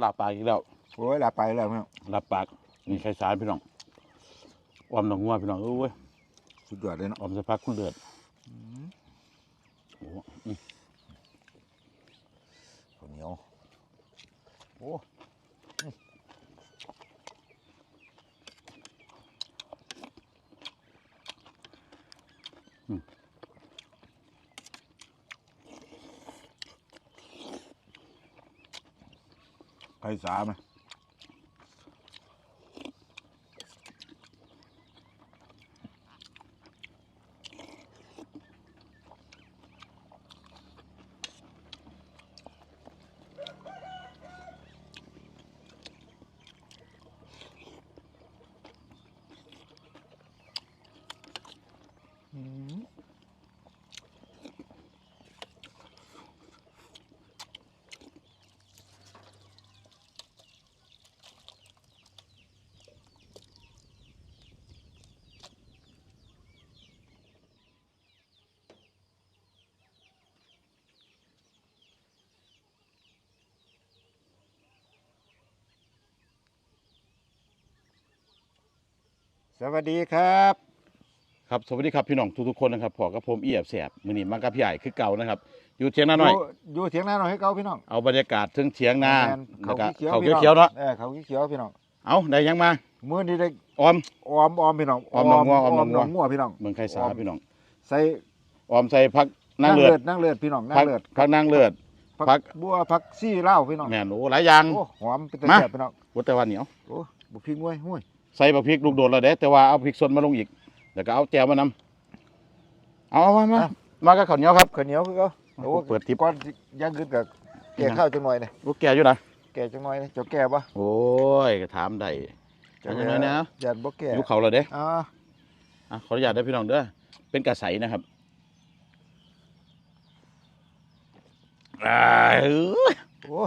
หลับปากอีกแล้วโอ้ยลาไปแล้วพี่น้องหลับปากนี่ใครสารพี่น้องออมหนองงัวพี่น้องเอ้ยสุดยอดเลยเนาะออมสะพักคุณเดือดโอ้อืมข้าวเหนียวโอ้ ไข่สาไหม สวัสดีครับ ครับสวัสดีครับพี่น้องทุกๆคนนะครับพอกับผมเอียบแสบมือนี้มากับพี่ใหญ่คือเก่านะครับ อยู่เทียงนาหน่อย อยู่เถียงนาหน่อยให้เก่าพี่น้องเอาบรรยากาศเทิงเทียงนาแม่นแล้วก็ขียวเขาๆพี่น้องเขียวๆเนาะเออเขาเขียวๆพี่น้องเอาได้ยังมามื้อนี้ได้ออม ออมออมพี่น้องออมหนองงัวออมหนองงัวหนองงัวพี่น้องเมืองไข่สาออมพี่น้องใส่ออมใส่พักนางเลือดนั่งเลือดพี่น้องนั่พังเลือดพักนางเลือด พัพักกบัวพักซี่เหล้าพี่น้องแม่นโอ้หลายอย่าง โอ้หอมเป็นตะมา แซ่บพี่น้อง วัแต่ว่าเหนียว โอ้บุพริกงวยห้วย ใส่บะพริกลูกโดดแล้วเด้แต่ว่าเอาพริกสดมาลงอีกแล้วก็เอาแจวมานำเอาเอามามามากับข้าวเหนียวครับ ข้าวเหนียวคือเขาโอ้เปิดทิปก่อนสิย่างขึ้นกับแก่ข้าวจังหน่อยนี่โอ้แก่อยู่นะแก่จังหน่อยนี่เจ้าแก่ปะโอ้ยก็ถามได้เจ้าเอาจังหน่อยนะยันบ่แก่อยู่เขาแล้วเด้อ่าอะขออนุญาตได้อพี่น้องเด้อเป็นกระใสนะครับอ่าเอ้ยโอ้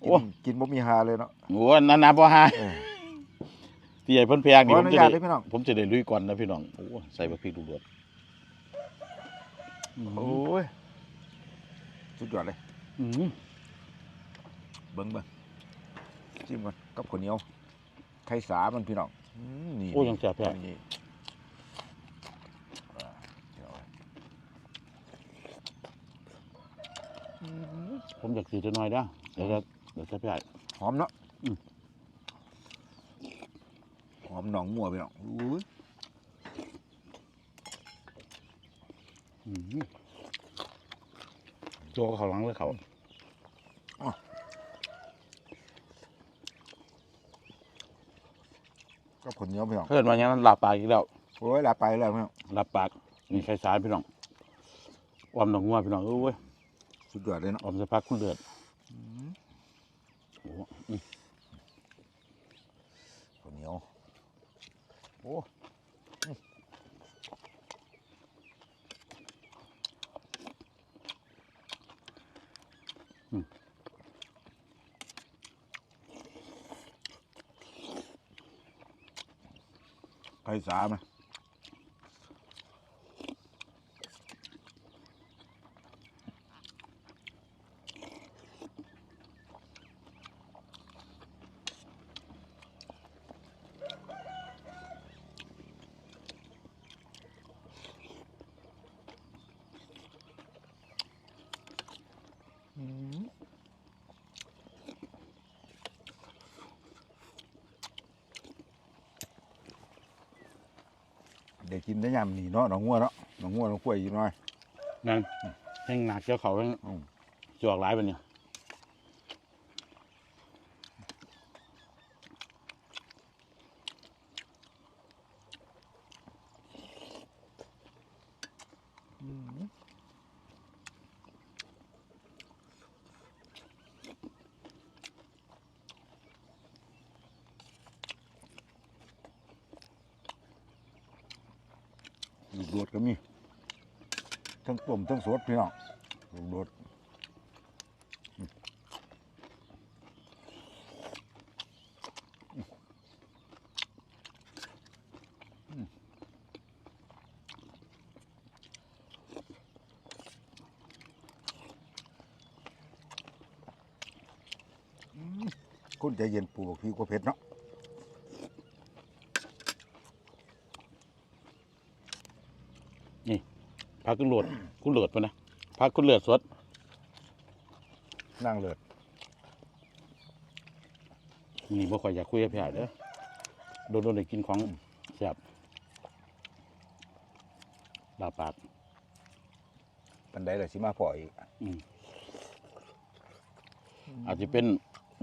โอ้กินกินบ่มีหาเลยเนาะโหนันนาบ่ฮาเออ ที่ใหญ่เพิ่นแพงขนี่อผอมนุจะญาตได้เลยพี่น้อง ผมจะได้ลุยก่อนนะพี่น้องโอ้ใส่บะพริกลูกโดดโอ้ยสุดยอดเลย อืมเบิ่งเบิ่งจิ้มก่อนกับข้าวเหนียวไข่สามันพี่น้องอืมนี่โอ้ยังแซ่บแท้นี่อ่าเดี๋ยวผมอยากสีจะน้อยเด้อเดี๋ยวจะเดี๋ยวจะพี่ใหญ่หอมเนาะอืมห อมหนองมัวพี่น้องอุ้ยอืมตัวเขาหลังเลยเขากับข้าวเหนียวพี่น้องเพิ่นว่าอย่างนั้นหลับปากอีกแล้วโอ้ยลาไปแล้วพี่น้องหลับปากนี่ใครสารพี่น้องออมหนองงัวพี่น้องเอ้ยสุดยอดเลยเนาะออมสะพักคุณเดือดโอ้อืม ข้าวเหนียวโอ้อืม ไข่สาไหม เด็กกินได้ยำนี่เนาะหนองงัวเนาะหนองงัวหนองกล้วยอยู่หน่อยนั่นแห้งหนักเจ้าเขาแห้งอืม จวกหลายไปเนี่ย โดดก็มี ทั้งต้มทั้งสดพี่น้องลูกโดดคนใจเย็นปูบอกพี่กว่าเผ็ดเนาะ พักคุณโหลดคุณโหลดปะนะพักคุณเลือดสดนั่งเลิศนี่บ่ค่อยอยากคุยกับพี่ใหญ่เด้อโดนโดนได้กินของแซ่บลาปากปันไดเลยสิมาพออีกอาจจะเป็น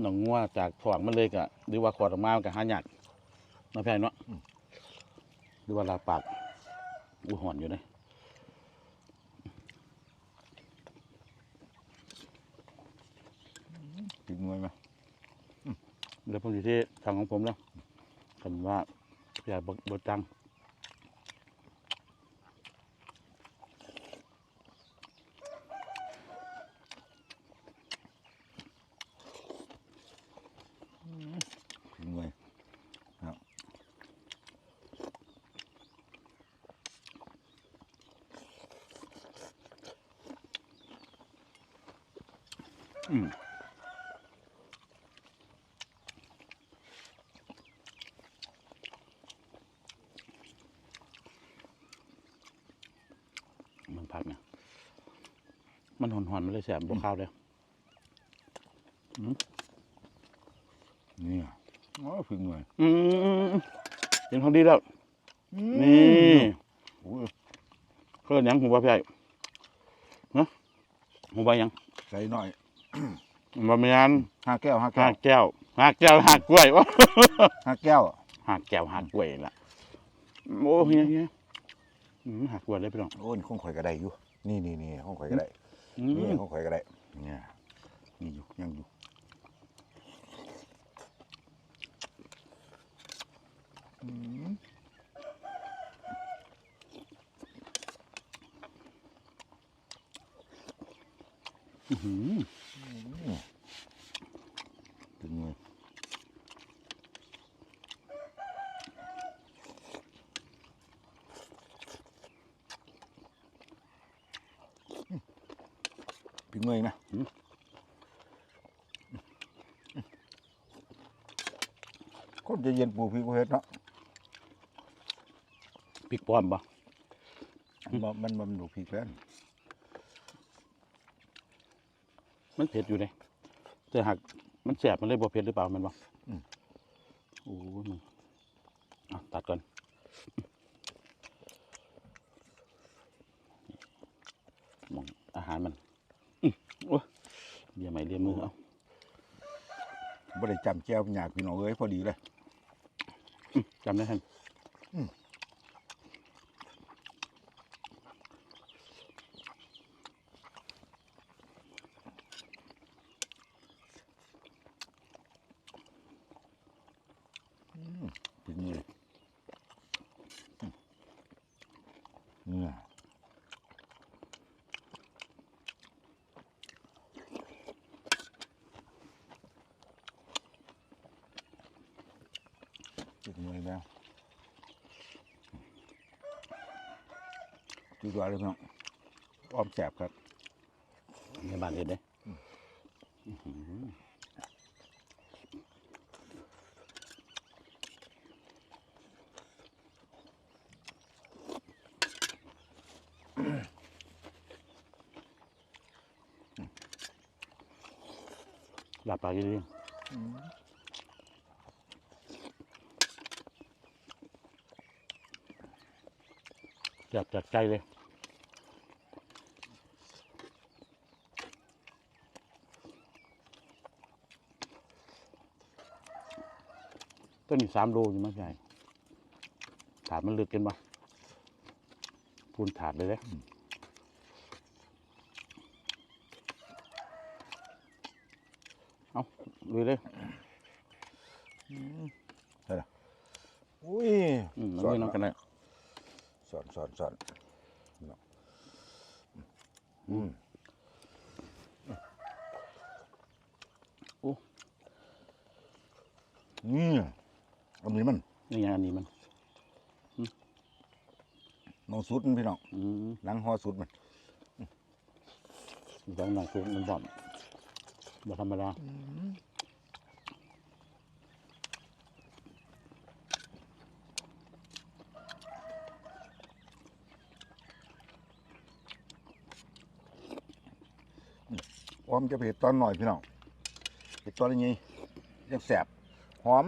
หนองงัวจากถวงมันเลยกะหรือว่าขอดออกมามันก็หายากเนาะพี่ใหญ่เนาะหรือว่าลาปากอู้หอนอยู่เลย ถึงหน่วยไหม แล้วผมอยู่ที่ทางของผมแล้วคำว่าพี่ใหญ่บ่บ่จังถึงหน่วยครับ อืมมันพักเนี่ย มันหอนๆมันเลยแสบบ่ข้าวเลยนี่อ๋อถึงหน่วยอืมเป็นของดีแล้ว นี่โอ้ยเขาเรียกหยังหูว่าพี่ใหญ่ฮะหูว่าหยังใส่หน่อยบะเมียนห้าแก้วห้าหาแก้วกแก้วหากแก้วหากกล้วยวะห้าแก้วหากแก้วหากกล้วยละโอ้เฮียเฮียอืมหากกล้วยเลยพี่น้องโอ้ยคงข่อยก็ได้อยู่นี่นี่นี่คงข่อยก็ได้ อืนี่มคงข่อยก็ได้เนี่ยนี่อยู่ยังอยู่อืมอื้อหือ ถึงหน่วย ถึงหน่วยนะคนจะเย็นปูพี่กูเฮ็ดเนาะพริกป้อมปะมันบ่มันมันดูพริกแล้วมันเผ็ดอยู่เลยแต่หากมันแสบมันเลยบ่เผ็ดหรือเปล่ามันบ่โอ้ยมึงเอาตัดก่อนมองอาหารมันอื้อโอ้ย เบียร์ใหม่เรียมมือเอาบ่ได้จำแก้วหยาดพี่น้องเอ้ยพอดีเลยจำได้ทัน ถึงเลยแล้วจุดว่าเลยพี่น้องอ้อมแสบครับในบ้านเห็ดเด้อื้อหือหลับปากดีๆ จับจากใจเลยต้นนี้สามโลอยู่มั้งใหญ่ถาดมันลึกกันปะพูนถาดเลยเลยเอาลุยเลยอุ้ยอืมสลุอนยน้ำกันเลยส อนสอนสอนอืมโอ้นี่อันนี้มันนี่ไงอันนี้มันน้องสุดมันพี่น้องหลังหอสุดมันสองหนังสูงมันบ่อมบ่ธรรมดา อมจะเผ็ดตอนหน่อยพี่น้องเผ็ดตอนนี้ยังแสบหอม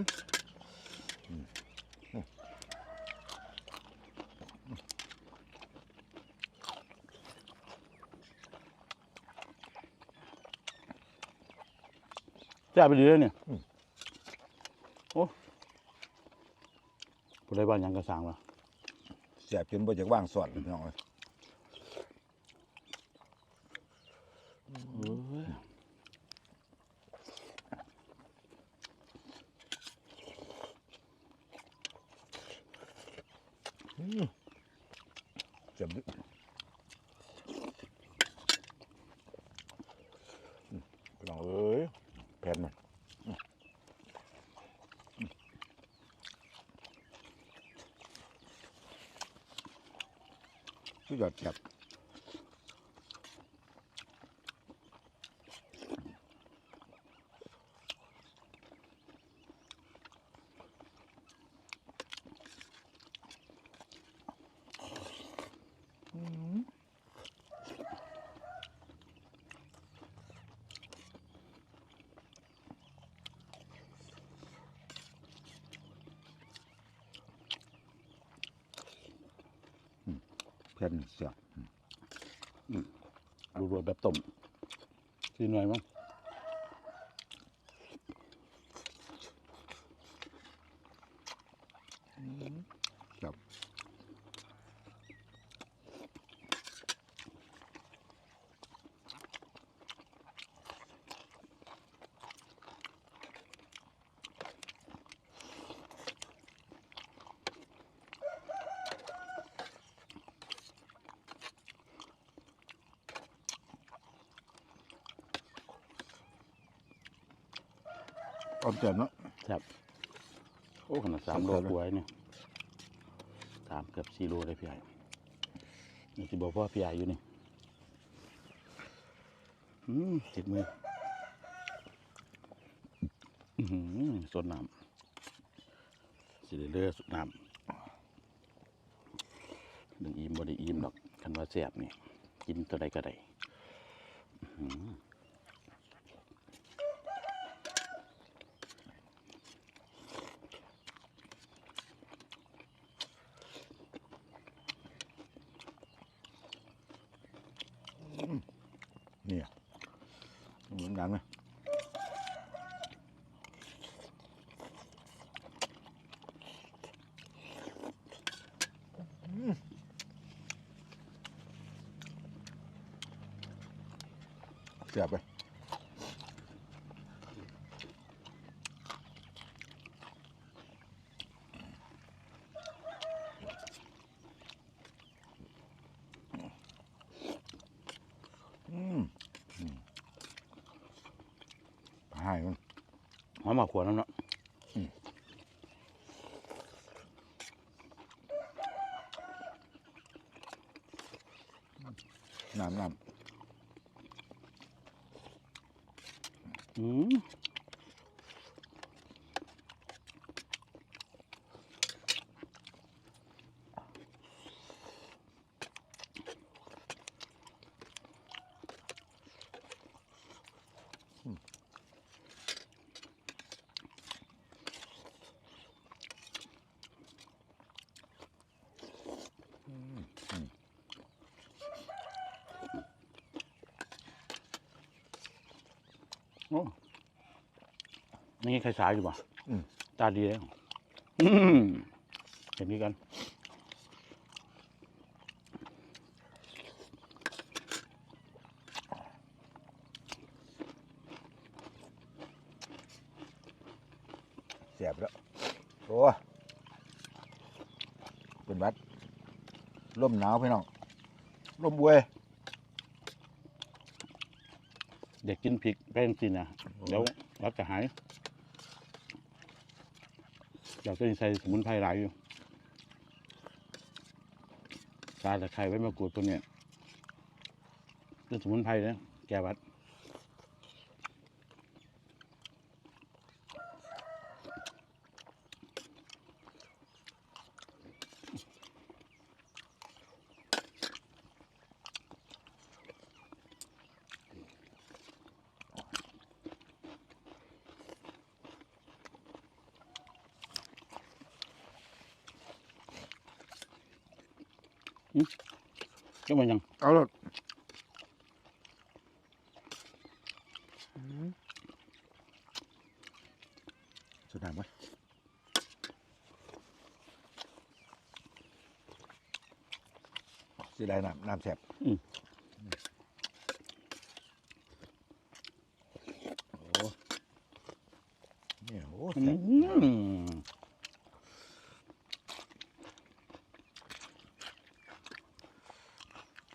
แซ่บไปดีเลยเนี่ยโอ้ผู้ใดบ้านหยังกระสังวะแสบจนบ่จากว่างสอนพี่น้องเลย เอ้ย แสบดิอืมพี่น้องเอ้ยแผ่นมันอืมอืม สุดย แผ่นเสียบรวดแบบต้มซีหน่อยมั้ง ครับ ออมแจ่มเนาะแซ่บโอ้ขนาดสามสำโลคัญเลยกว่าเนี่ยสามเกือบสี่โลเลยพี่ใหญ่นี่ที่บอกว่าพี่ใหญ่อยู่นี่อืมติดมืออื้อหือสดน้ำสิได้เลือสดน้ำหนึ่งอิ่มบ่ได้อิ่มดอกคันว่าแซ่บนี่กินตัวใดก็ได้อื้อหือ นี่อะเหมือนกันไหมเสียบไปอืมอืมให้มันหอมหมากขวดน้ำเนาะน้ำน้อื ม โอ้นี่ใครสายอยู่ป่ะอืม ตาดีแล้วอืมเห็นนี้กันำเสียบแล้ว โอ้เป็นหวัดลมหนาวพี่น้องลมบวย เด็กกินพริกแป้งสินะเดี๋ยวรักจะหายอยากจะใส่สมุนไพรหลายอยู่ตาตะไคร้ไว้มากรูดตัวเนี้ยเป็นสมุนไพรนะแก้หวัด ก็มันยังเอาเลยสุดท้ายไหมเสียดายน้ำน้ำแสบโอ้เนี่ยโอ้ อื แสบ ม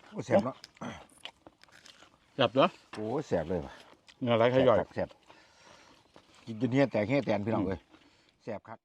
โอ้แสบเนาะ จับ เหรอโอ้แสบเลยว่ะเนื้อไรขย่อยแสบกินจนเฮี้ยแตกเฮี้ยแตนพี่น้องเลยแสบครับ